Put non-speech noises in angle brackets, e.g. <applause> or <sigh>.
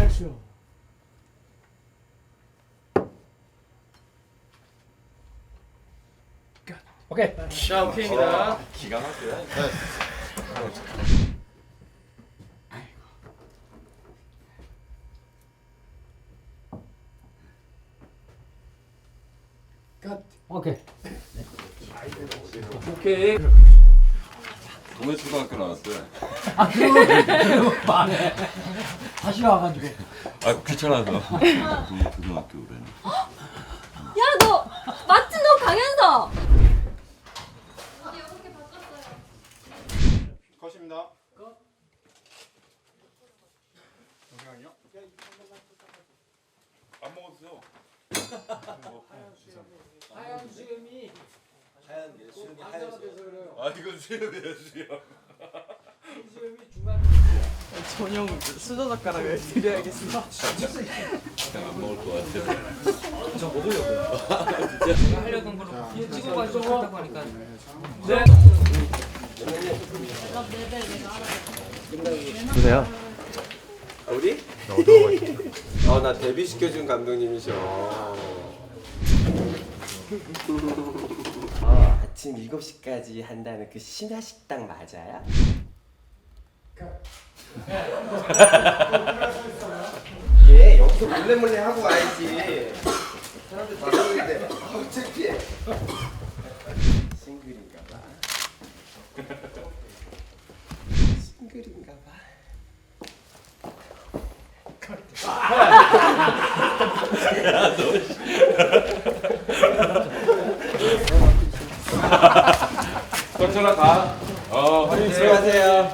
액션. <laughs> 오케이. 자 오케이입니다. 기가 막혀요. 컷. 오케이. 오케이. 동해 초등학교 나왔어요. 아 그리고 말해. 다시 와가지고. 아 귀찮아서. 동해 초등학교 그래. 야, 너 맞지? 너 강현서. 컷입니다. 영향이요? 안 먹었어요. 하얀 수염이 하얀 게 수영이 안정화 돼서 그래요. 아 이건 수염이에요 수염. 수염이 중간. 전용 수저 젓가락을 드려야겠습니다. 안 먹을 것 같아. 제가 하려던 걸로 뒤에 찍어 가지고 하려고 하니까. 네. 우리? 어, 나 데뷔 시켜준 감독님이셔. 어, 아침 7시까지 한다는 그 신화식당 맞아요? 예, 여기서 몰래 몰래 하고 와야지. 사람들 다 보이는데, 아우 창피해. 싱글인가 봐. 싱글인가 봐. 덕천아 가. 어, 화이팅. 수고하세요.